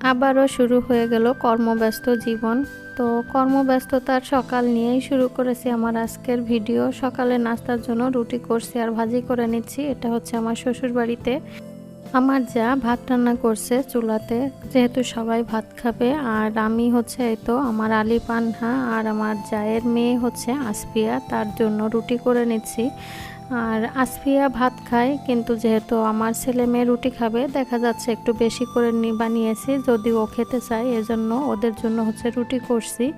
আবারও শুরু হয়ে গেল কর্মব্যস্ত জীবন। তো কর্মব্যস্ততার সকাল নিয়েই শুরু করেছি আমার আজকের ভিডিও। সকালে নাস্তার জন্য রুটি করছি আর ভাজি করে নিচ্ছি। এটা হচ্ছে আমার শ্বশুর বাড়িতে আমার যা ভাত রান্না করছে চুলাতে, যেহেতু সবাই ভাত খাবে। আর আমি হচ্ছে এই তো আমার আলি পানহা আর আমার জায়ের মেয়ে হচ্ছে আসপিয়া তার জন্য রুটি করে নিচ্ছি। আর আসফিয়া ভাত খায়, কিন্তু যেহেতু আমার ছেলে মেয়ে রুটি খাবে, দেখা যাচ্ছে একটু বেশি করে বানিয়েছি যদি ও খেতে চায়, এজন্য ওদের জন্য হচ্ছে রুটি করছি।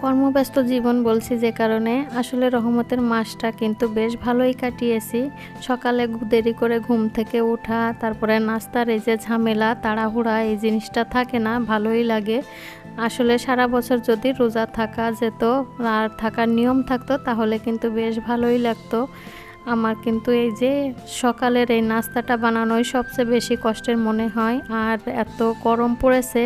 কর্মব্যস্ত জীবন বলছি যে কারণে, আসলে রহমতের মাসটা কিন্তু বেশ ভালোই কাটিয়েছি। সকালে দেরি করে ঘুম থেকে ওঠা, তারপরে নাস্তার এই যে ঝামেলা, তাড়াহুড়া, এই জিনিসটা থাকে না, ভালোই লাগে। আসলে সারা বছর যদি রোজা থাকা যেত, আর থাকার নিয়ম থাকতো, তাহলে কিন্তু বেশ ভালোই লাগতো। আমার কিন্তু এই যে সকালের এই নাস্তাটা বানানোই সবচেয়ে বেশি কষ্টের মনে হয়। আর এত গরম পড়েছে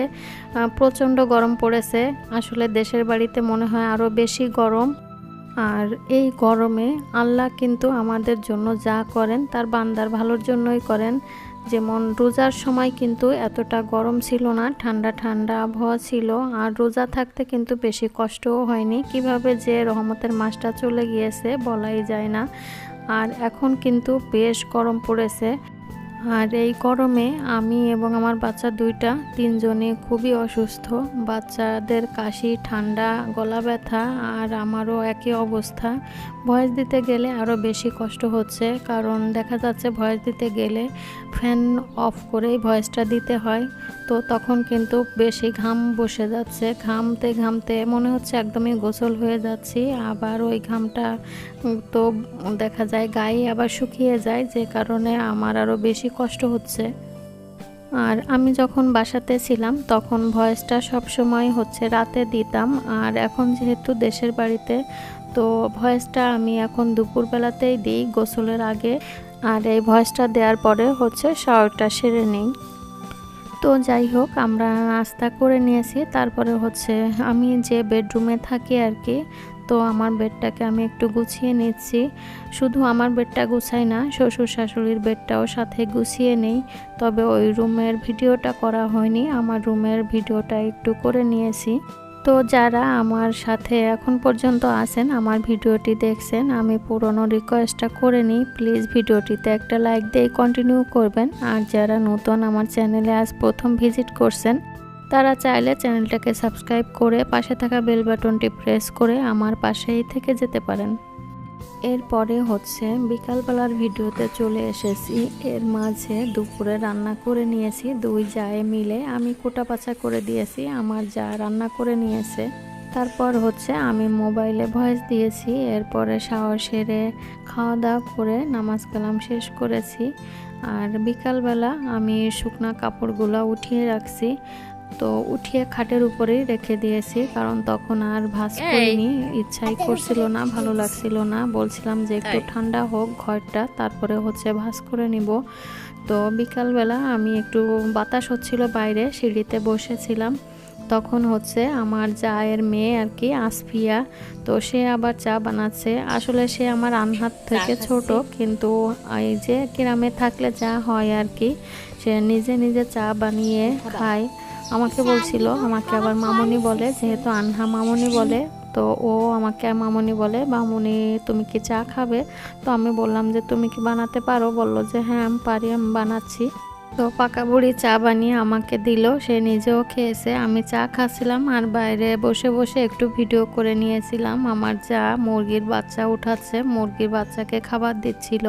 প্রচণ্ড গরম পড়েছে, আসলে দেশের বাড়িতে মনে হয় আরও বেশি গরম। আর এই গরমে আল্লাহ কিন্তু আমাদের জন্য যা করেন তার বান্দার ভালোর জন্যই করেন। যেমন রোজার সময় কিন্তু এতটা গরম ছিল না, ঠান্ডা ঠান্ডা আবহাওয়া ছিল, আর রোজা থাকতে কিন্তু বেশি কষ্টও হয়নি। কীভাবে যে রহমতের মাসটা চলে গিয়েছে বলাই যায় না। আর এখন কিন্তু বেশ গরম পড়েছে। আর এই গরমে আমি এবং আমার বাচ্চা দুইটা, তিনজনে খুবই অসুস্থ। বাচ্চাদের কাশি, ঠান্ডা, গলা ব্যথা আর আমারও একই অবস্থা। ভয়েস দিতে গেলে আরও বেশি কষ্ট হচ্ছে, কারণ দেখা যাচ্ছে ভয়েস দিতে গেলে ফ্যান অফ করেই ভয়েসটা দিতে হয়। তো তখন কিন্তু বেশি ঘাম বসে যাচ্ছে। ঘামতে ঘামতে মনে হচ্ছে একদমই গোসল হয়ে যাচ্ছি। আবার ওই ঘামটা তো দেখা যায় গায়ে আবার শুকিয়ে যায়, যে কারণে আমার আরও বেশি কষ্ট হচ্ছে। আর আমি যখন বাসাতে ছিলাম, তখন ভয়েসটা সব সময় হচ্ছে, রাতে দিতাম। আর এখন যেহেতু দেশের বাড়িতে, তো ভয়েসটা আমি এখন দুপুরবেলাতেই দিই গোসলের আগে। আর এই ভয়েসটা দেওয়ার পরে হচ্ছে শাওয়ারটা সেরে নিই। তো যাই হোক, আমরা নাস্তা করে নিয়েছি। তারপরে হচ্ছে আমি যে বেডরুমে থাকি আর কি তো আমার বেডটাকে আমি একটু গুছিয়ে নিচ্ছি। শুধু আমার বেডটা গুছাই না, শ্বশুর শাশুড়ির বেডটাও সাথে গুছিয়ে নেই। তবে ওই রুমের ভিডিওটা করা হয়নি, আমার রুমের ভিডিওটা একটু করে নিয়েছি। তো যারা আমার সাথে এখন পর্যন্ত আছেন, আমার ভিডিওটি দেখছেন, আমি পুরনো রিকোয়েস্টটা করে নিই। প্লিজ ভিডিওটিতে একটা লাইক দিয়ে কন্টিনিউ করবেন। আর যারা নতুন আমার চ্যানেলে আজ প্রথম ভিজিট করছেন তারা চাইলে চ্যানেলটাকে সাবস্ক্রাইব করে পাশে থাকা বেল বাটনটি প্রেস করে আমার পাশেই থেকে যেতে পারেন। এরপরে হচ্ছে বিকালবেলার ভিডিওতে চলে এসেছি। এর মাঝে দুপুরে রান্না করে নিয়েছি। দুই জায়ে মিলে আমি কোটা পাচা করে দিয়েছি। আমার যা রান্না করে নিয়েছে। তারপর হচ্ছে আমি মোবাইলে ভয়েস দিয়েছি। এরপরে শাওয়ার সেরে খাওয়া দাওয়া করে নামাজ কালাম শেষ করেছি। আর বিকালবেলা আমি শুকনা কাপড়গুলো উঠিয়ে রাখছি। তো উঠিয়ে খাটের উপরেই রেখে দিয়েছি কারণ তখন আর ভাঁজ। করিনি ইচ্ছাই করছিল না ভালো লাগছিল না। বলছিলাম যে একটু ঠান্ডা হোক ঘরটা তারপরে হচ্ছে ভাঁজ করে নিব। তো বিকালবেলা আমি একটু বাতাস হচ্ছিল বাইরে সিঁড়িতে বসেছিলাম। তখন হচ্ছে আমার জায়ের মেয়ে আর কি আসফিয়া তো সে আবার চা বানাচ্ছে। আসলে সে আমার আনহাত থেকে। ছোট কিন্তু এই যে গ্রামে থাকলে যা হয় আর কি সে নিজে নিজে চা বানিয়ে খায়। আমাকে বলছিল, আমাকে আবার মামনি বলে, যেহেতু আনহা মামনি বলে, তো ও আমাকে মামনি বলে, মামনি, তুমি কি চা খাবে? তো আমি বললাম যে, তুমি কি বানাতে পারো? বলল যে হ্যাঁ আমি পারি, আমি বানাচ্ছি। তো পাকা বুড়ি চা বানিয়ে আমাকে দিল, সে নিজেও খেয়েছে। আমি চা খাচ্ছিলাম আর বাইরে বসে বসে একটু ভিডিও করে নিয়েছিলাম। আমার যা মুরগির বাচ্চা উঠাচ্ছে, মুরগির বাচ্চাকে খাবার দিচ্ছিল।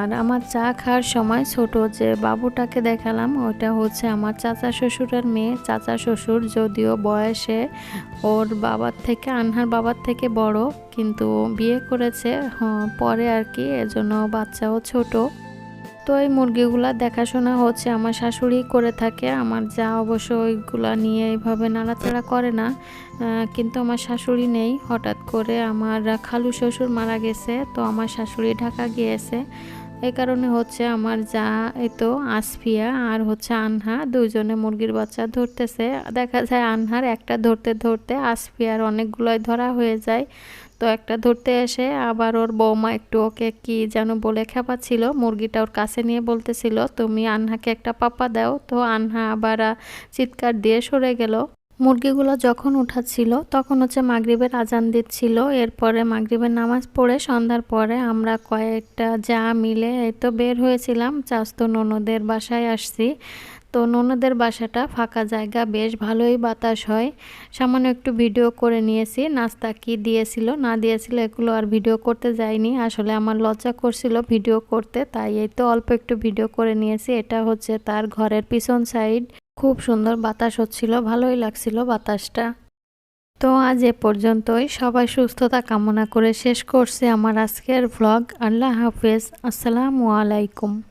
আর আমার চা খাওয়ার সময় ছোট যে বাবুটাকে দেখালাম ওটা হচ্ছে আমার চাচা শ্বশুরের মেয়ে। চাচা শ্বশুর যদিও বয়সে ওর বাবার থেকে আনহার বাবার থেকে বড় কিন্তু বিয়ে করেছে হ্যাঁ, পরে আর কি এজন্য বাচ্চাও ছোট। তো এই মুরগিগুলা দেখাশোনা হচ্ছে আমার শাশুড়ি করে থাকে আমার যা অবশ্য ওইগুলা নিয়ে এইভাবে নাড়াচাড়া করে না কিন্তু আমার শাশুড়ি নেই। হঠাৎ করে আমার খালু শ্বশুর মারা গেছে তো আমার শাশুড়ি ঢাকা গিয়েছে। এই কারণে হচ্ছে আমার যা এই তো আসফিয়া আর হচ্ছে আনহা দুজনে মুরগির বাচ্চা ধরতেছে। দেখা যায় আনহার একটা ধরতে ধরতে আসফিয়ার অনেকগুলোই ধরা হয়ে যায়। তো একটা ধরতে এসে আবার ওর বৌমা একটু ওকে কি যেন বলে খেপাচ্ছিল, মুরগিটা ওর কাছে নিয়ে বলতেছিল, তুমি আনহাকে একটা পাপা দাও। তো আনহা আবার চিৎকার দিয়ে সরে গেল। মুরগিগুলো যখন উঠাচ্ছিল, তখন হচ্ছে মাগরিবের আজান দিচ্ছিল। এরপরে মাগরিবের নামাজ পড়ে, সন্ধ্যার পরে আমরা কয়েকটা যা মিলে এই তো বের হয়েছিলাম। চাস্তো ননদের বাসায় আসছি। তো ননদের বাসাটা ফাঁকা জায়গা, বেশ ভালোই বাতাস হয়। সামান্য একটু ভিডিও করে নিয়েছি, নাস্তা কি দিয়েছিল, না দিয়েছিল এগুলো আর ভিডিও করতে যাইনি। আসলে আমার লজ্জা করছিল ভিডিও করতে, তাই এই তো অল্প একটু ভিডিও করে নিয়েছি। এটা হচ্ছে তার ঘরের পিছন সাইড। খুব সুন্দর বাতাস হচ্ছিল, ভালোই লাগছিল বাতাসটা। তো আজ এ পর্যন্তই। সবাই সুস্থতা কামনা করে শেষ করছে আমার আজকের ভ্লগ আল্লাহ হাফেজ। আসসালামু আলাইকুম।